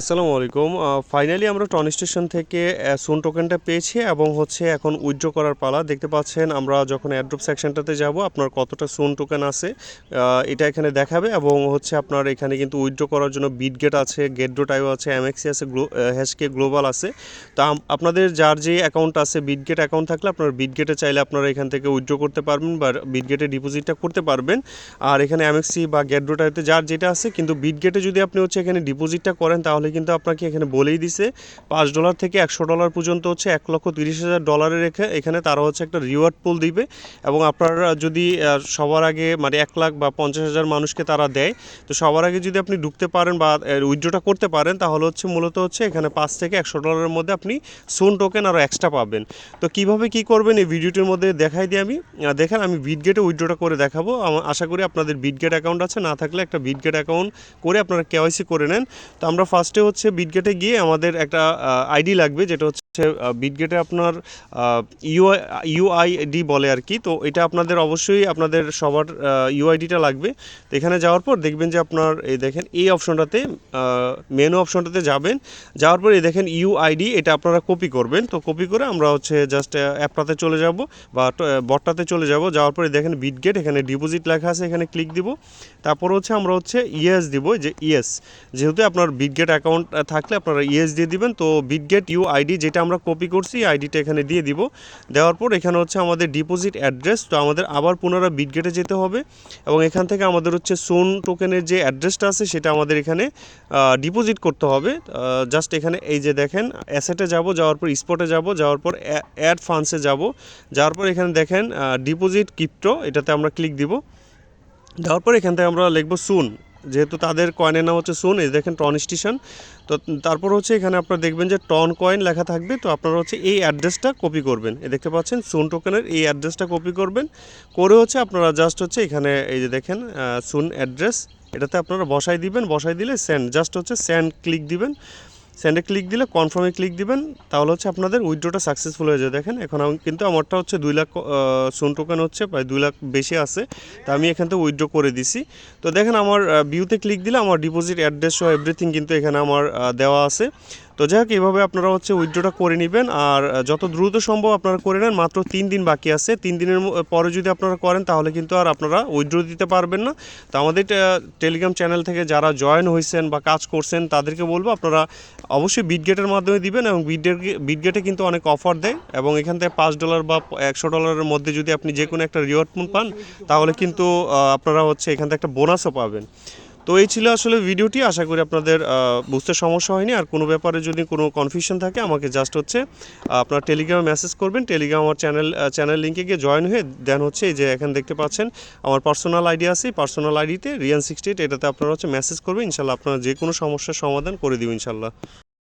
আসসালামু আলাইকুম। ফাইনালি আমরা টন স্টেশন থেকে সোন টোকেনটা পেয়েছি এবং হচ্ছে এখন উইথড্র করার পালা। দেখতে পাচ্ছেন আমরা যখন অ্যাড্রপ সেকশনটাতে যাব, আপনার কতটা সোন টোকেন আছে এটা এখানে দেখাবে এবং হচ্ছে আপনার এখানে কিন্তু উইথড্র করার জন্য বিট গেট আছে ডো টাইও আছে এমএক্সি আছে গ্লো হ্যাশকে গ্লোবাল আছে। তো আপনাদের যার যে অ্যাকাউন্ট আছে বিট গেট অ্যাকাউন্ট থাকলে আপনার বিট গেটে চাইলে আপনারা এখান থেকে উইথড্র করতে পারবেন বা বিট গেটে ডিপোজিটটা করতে পারবেন। আর এখানে এমএক্সি বা ডো টাইতে যার যেটা আছে, কিন্তু বিট গেটে যদি আপনি হচ্ছে এখানে ডিপোজিটটা করেন, তাহলে কিন্তু আপনাকে এখানে বলেই দিছে, পাঁচ ডলার থেকে একশো ডলার পর্যন্ত হচ্ছে এক লক্ষ তিরিশ হাজার ডলারের রেখে এখানে তারা হচ্ছে একটা রিওয়ার্ড পুল দিবে এবং আপনারা যদি সবার আগে মানে এক লাখ বা পঞ্চাশ হাজার মানুষকে তারা দেয়, তো সবার আগে যদি আপনি ঢুকতে পারেন বা উইথড্রটা করতে পারেন, তাহলে হচ্ছে মূলত হচ্ছে এখানে পাঁচ থেকে একশো ডলারের মধ্যে আপনি সোন টোকেন আরও এক্সট্রা পাবেন। তো কীভাবে কি করবেন এই ভিডিওটির মধ্যে দেখাই দিই আমি দেখেন আমি বিটগেটে উইথড্রটা করে দেখাবো। আশা করি আপনাদের বিটগেট অ্যাকাউন্ট আছে, না থাকলে একটা বিটগেট অ্যাকাউন্ট করে আপনারা কেওয়াইসি করে নেন। তো আমরা ফার্স্টে হচ্ছে বিটগেটে গিয়ে আমাদের একটা আইডি লাগবে যেটা হচ্ছে বিটগেটে আপনার ইউআই ইউআইডি বলে আর কি। তো এটা আপনাদের অবশ্যই আপনাদের সবার ইউআইডিটা লাগবে। তো এখানে যাওয়ার পর দেখবেন যে আপনার, এই দেখেন, এই অপশনটাতে মেনু অপশনটাতে যাবেন। যাওয়ার পর এই দেখেন ইউআইডি এটা আপনারা কপি করবেন। তো কপি করে আমরা হচ্ছে জাস্ট অ্যাপটাতে চলে যাব বা বটটাতে চলে যাব। যাওয়ার পরে দেখেন বিটগেট এখানে ডিপোজিট লেখা আছে, এখানে ক্লিক দিব। তারপর হচ্ছে আমরা হচ্ছে ইএস দিব যে ইএস যেহেতু আপনার বিটগেট অ্যাকাউন্ট থাকলে আপনারা ইএস দিয়ে দিবেন। তো বিটগেট ইউ আইডি যেটা আমরা কপি করছি আইডিটা এখানে দিয়ে দিব। দেওয়ার পর এখানে হচ্ছে আমাদের ডিপোজিট অ্যাড্রেস তো আমাদের আবার পুনরায় বিটগেটে যেতে হবে। এবং এখান থেকে আমাদের হচ্ছে সোন টোকেনের যে অ্যাড্রেসটা আছে, সেটা আমাদের এখানে ডিপোজিট করতে হবে। জাস্ট এখানে এই যে দেখেন অ্যাসেটে যাব, যাওয়ার পর স্পটে যাব, যাওয়ার পর অ্যাড ফান্ডসে যাব। যাওয়ার পর এখানে দেখেন ডিপোজিট ক্রিপ্টো এটাতে আমরা ক্লিক দিব। দেওয়ার পর এখান থেকে আমরা লিখব সুন যেহেতু তাদের কয়েনের নাম হচ্ছে সোন এই দেখেন টন স্টেশন তো তারপর হচ্ছে এখানে আপনারা দেখবেন যে টন কয়েন লেখা থাকবে, তো আপনারা হচ্ছে এই অ্যাড্রেসটা কপি করবেন। এ দেখতে পাচ্ছেন সোন টোকেনের এই অ্যাড্রেসটা কপি করবেন, করে হচ্ছে আপনারা জাস্ট হচ্ছে এখানে এই যে দেখেন সুন অ্যাড্রেস এটাতে আপনারা বসাই দিবেন, বসাই দিলে সেন্ড জাস্ট হচ্ছে সেন্ড ক্লিক দিবেন। সেন্ডে ক্লিক দিলে কনফার্মে ক্লিক দিবেন, তাহলে হচ্ছে আপনাদের উইথড্রটা সাকসেসফুল হয়ে যায় দেখেন, এখন আমি কিন্তু আমারটা হচ্ছে দুই লাখ সোন টোকেন হচ্ছে, প্রায় দুই লাখ বেশি আছে, তা আমি এখান থেকে উইথড্র করে দিছি। তো দেখেন, আমার ভিউতে ক্লিক দিলে আমার ডিপোজিট অ্যাড্রেস সহ এভরিথিং কিন্তু এখানে আমার দেওয়া আছে। তো যাই হোক এইভাবে আপনারা হচ্ছে উইথড্রটা করে নেবেন। আর যত দ্রুত সম্ভব আপনারা করে নেন, মাত্র তিন দিন বাকি আছে। তিন দিনের পরে যদি আপনারা করেন, তাহলে কিন্তু আর আপনারা উইথড্র দিতে পারবেন না। তো আমাদের টেলিগ্রাম চ্যানেল থেকে যারা জয়েন হয়েছেন বা কাজ করছেন, তাদেরকে বলব, আপনারা অবশ্যই বিটগেটের মাধ্যমে দিবেন এবং বিটগেট বিটগেটে কিন্তু অনেক অফার দেয়। এবং এখান থেকে পাঁচ ডলার বা একশো ডলারের মধ্যে যদি আপনি যে কোনো একটা রিওয়ার্ড পান, তাহলে কিন্তু আপনারা হচ্ছে এখান থেকে একটা বোনাসও পাবেন। তো এই ছিল আসলে ভিডিওটি। আশা করি আপনাদের বুঝতে সমস্যা হয়নি। আর কোনো ব্যাপারে যদি কোনো কনফিউশন থাকে, আমাকে জাস্ট হচ্ছে আপনার টেলিগ্রামে মেসেজ করবেন। টেলিগ্রাম আমার চ্যানেল চ্যানেল লিঙ্কে গিয়ে জয়েন হয়ে দেন হচ্ছে এই যে এখানে দেখতে পাচ্ছেন, আমার পার্সোনাল আইডি আছে। পার্সোনাল আইডিতে রিয়ান সিক্সটি এটাতে আপনারা হচ্ছে মেসেজ করবেন। ইনশাল্লাহ আপনারা যে কোনো সমস্যার সমাধান করে দিব ইনশাল্লাহ।